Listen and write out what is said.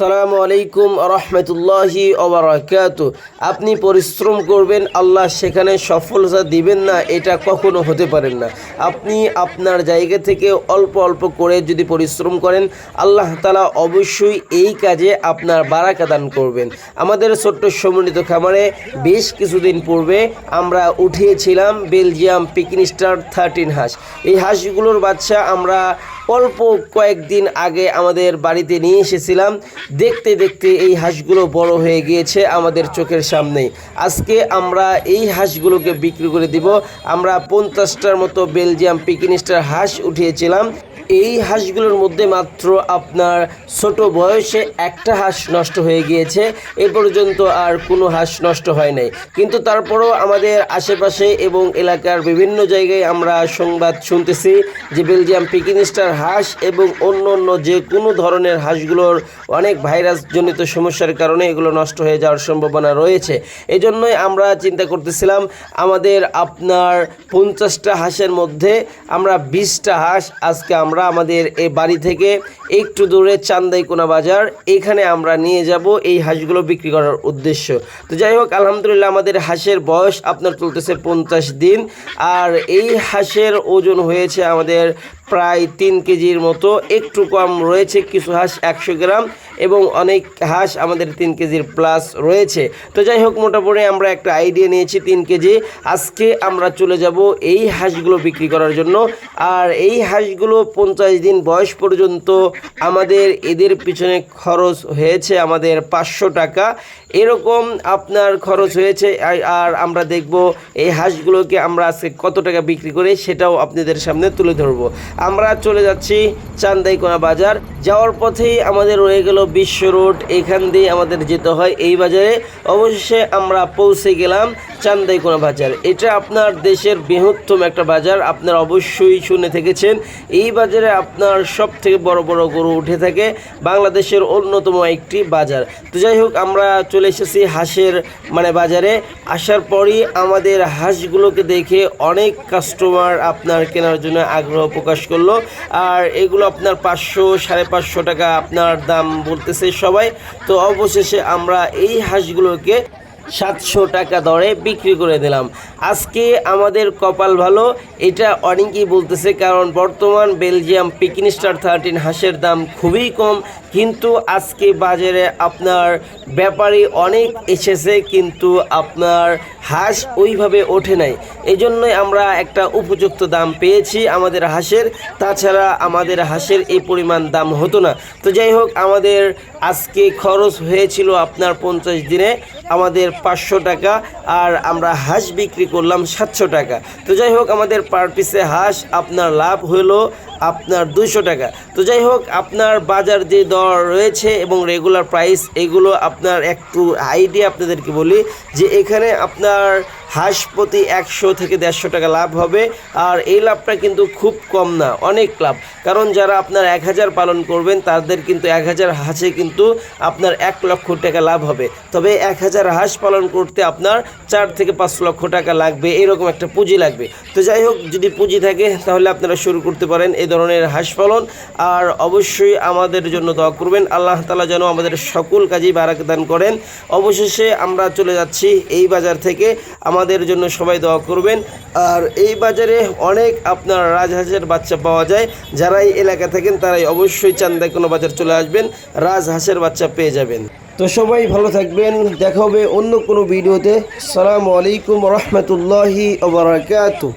সালামু আলাইকুম রহমতুল্লাহি ওবরাকাত আপনি পরিশ্রম করবেন, আল্লাহ সেখানে সফলতা দিবেন না, এটা কখনো হতে পারেন না। আপনি আপনার জায়গা থেকে অল্প অল্প করে যদি পরিশ্রম করেন, আল্লাহ তালা অবশ্যই এই কাজে আপনার বারাকা দান করবেন। আমাদের ছোট্ট সমন্বিত খামারে বেশ কিছুদিন পূর্বে আমরা উঠিয়েছিলাম বেলজিয়াম পিকিন স্টার থার্টিন হাঁস। এই হাঁসগুলোর বাচ্চা আমরা অল্প কয়েকদিন আগে আমাদের বাড়িতে নিয়ে এসেছিলাম। দেখতে দেখতে এই হাঁসগুলো বড় হয়ে গিয়েছে আমাদের চোখের সামনে। আজকে আমরা এই হাঁসগুলোকে বিক্রি করে দিব। আমরা পঞ্চাশটার মতো বেলজিয়াম পিকিনিস্টার হাঁস উঠিয়েছিলাম। এই হাঁসগুলোর মধ্যে মাত্র আপনার ছোট বয়সে একটা হাঁস নষ্ট হয়ে গিয়েছে। এ পর্যন্ত আর কোনো হাঁস নষ্ট হয় নাই। কিন্তু তারপরও আমাদের আশেপাশে এবং এলাকার বিভিন্ন জায়গায় আমরা সংবাদ শুনতেছি যে বেলজিয়াম পিকিনিস্টার হাঁস এবং অন্য অন্য যে কোনো ধরনের হাঁসগুলোর অনেক ভাইরাসজনিত সমস্যার কারণে এগুলো নষ্ট হয়ে যাওয়ার সম্ভাবনা রয়েছে। এই জন্যই আমরা চিন্তা করতেছিলাম, আমাদের আপনার পঞ্চাশটা হাঁসের মধ্যে আমরা বিশটা হাঁস আজকে আমরা আমাদের এই বাড়ি থেকে একটু দূরে চান্দাইকোনা বাজার। এখানে আমরা নিয়ে যাব এই হাঁসগুলো বিক্রি করার উদ্দেশ্য। তো যাই হোক, আলহামদুলিল্লাহ আমাদের হাঁসের বয়স আপনার চলতেছে পঞ্চাশ দিন। আর এই হাঁসের ওজন হয়েছে আমাদের প্রায় তিন কেজির মতো। একটু কম রয়েছে কিছু হাঁস, একশো গ্রাম, এবং অনেক হাঁস আমাদের তিন কেজির প্লাস রয়েছে। তো যাই হোক, মোটামুটি আমরা একটা আইডিয়া নিয়েছি তিন কেজি। আজকে আমরা চলে যাব এই হাঁসগুলো বিক্রি করার জন্য। আর এই হাঁসগুলো পঞ্চাশ দিন বয়স পর্যন্ত আমাদের এদের পিছনে খরচ হয়েছে আমাদের পাঁচশো টাকা। এরকম আপনার খরচ হয়েছে আর- আমরা দেখব এই হাঁসগুলোকে আমরা আজকে কত টাকা বিক্রি করে সেটাও আপনাদের সামনে তুলে ধরবো। আমরা চলে যাচ্ছি চান্দাইকোনা বাজার। যাওয়ার পথেই আমাদের রয়ে গেল বিশ্ব রোড। এখান দিয়ে আমাদের যেতে হয় এই বাজারে। অবশেষে আমরা পৌঁছে গেলাম চান্দাইকোনা বাজার। এটা আপনার দেশের বৃহত্তম একটা বাজার। আপনারা অবশ্যই শুনে থেকেছেন। এই বাজারে আপনার সব থেকে বড় বড় গরু উঠে থাকে বাংলাদেশের অন্যতম একটি বাজার। তো যাই হোক, আমরা চলে এসেছি হাঁসের মানে বাজারে। আসার পরই আমাদের হাঁসগুলোকে দেখে অনেক কাস্টমার আপনার কেনার জন্য আগ্রহ প্রকাশ করল। আর এগুলো আপনার পাঁচশো, সাড়ে পাঁচশো টাকা আপনার দাম বলতেছে সবাই। তো অবশেষে আমরা এই হাঁসগুলোকে সাতশো টাকা দরে বিক্রি করে দিলাম। আজকে আমাদের কপাল ভালো, এটা অনেকেই বলতেছে কারণ বর্তমান বেলজিয়াম পিকিন স্টার থার্টিন হাঁসের দাম খুবই কম, কিন্তু আজকে বাজারে আপনার ব্যাপারী অনেক এসেছে, কিন্তু আপনার হাঁস ওইভাবে ওঠে নাই। এই জন্যই আমরা একটা উপযুক্ত দাম পেয়েছি আমাদের হাঁসের, তাছাড়া আমাদের হাঁসের এই পরিমাণ দাম হতো না। তো যাই হোক, আমাদের আজকে খরচ হয়েছিল আপনার পঞ্চাশ দিনে আমাদের পাঁচশো টাকা আর আমরা হাঁস বিক্রি করলাম সাতশো টাকা। তো যাই হোক, আমাদের পার পিসে হাঁস আপনার লাভ হলো আপনার দুইশো টাকা। তো যাই হোক, আপনার বাজার যে দর রয়েছে এবং রেগুলার প্রাইস এগুলো আপনার একটু আইডিয়া আপনাদেরকে বলি যে এখানে আপনার হাঁস প্রতি একশো থেকে দেড়শো টাকা লাভ হবে। আর এই লাভটা কিন্তু খুব কম না, অনেক লাভ। কারণ যারা আপনার এক হাজার পালন করবেন, তাদের কিন্তু এক হাজার হাঁসে কিন্তু আপনার এক লক্ষ টাকা লাভ হবে। তবে এক হাজার হাঁস পালন করতে আপনার চার থেকে পাঁচ লক্ষ টাকা লাগবে, এরকম একটা পুঁজি লাগবে। তো যাই হোক, যদি পুঁজি থাকে, তাহলে আপনারা শুরু করতে পারেন এই ধরনের হাঁস পালন। আর অবশ্যই আমাদের জন্য দোয়া করবেন, আল্লাহ তালা যেন আমাদের সকল কাজেই বারাক দান করেন। অবশেষে আমরা চলে যাচ্ছি এই বাজার থেকে আমাদের জন্য সবাই দোয়া করবেন। আর এই বাজারে অনেক আপনার রাজহাঁসের বাচ্চা পাওয়া যায়। যারা এই এলাকা থাকেন, তারাই অবশ্যই চান্দায় কোনো বাজার চলে আসবেন, রাজহাঁসের বাচ্চা পেয়ে যাবেন। তো সবাই ভালো থাকবেন, দেখা হবে অন্য কোনো ভিডিওতে। সালামু আলাইকুম রহমতুল্লাহি ওবরাকাতু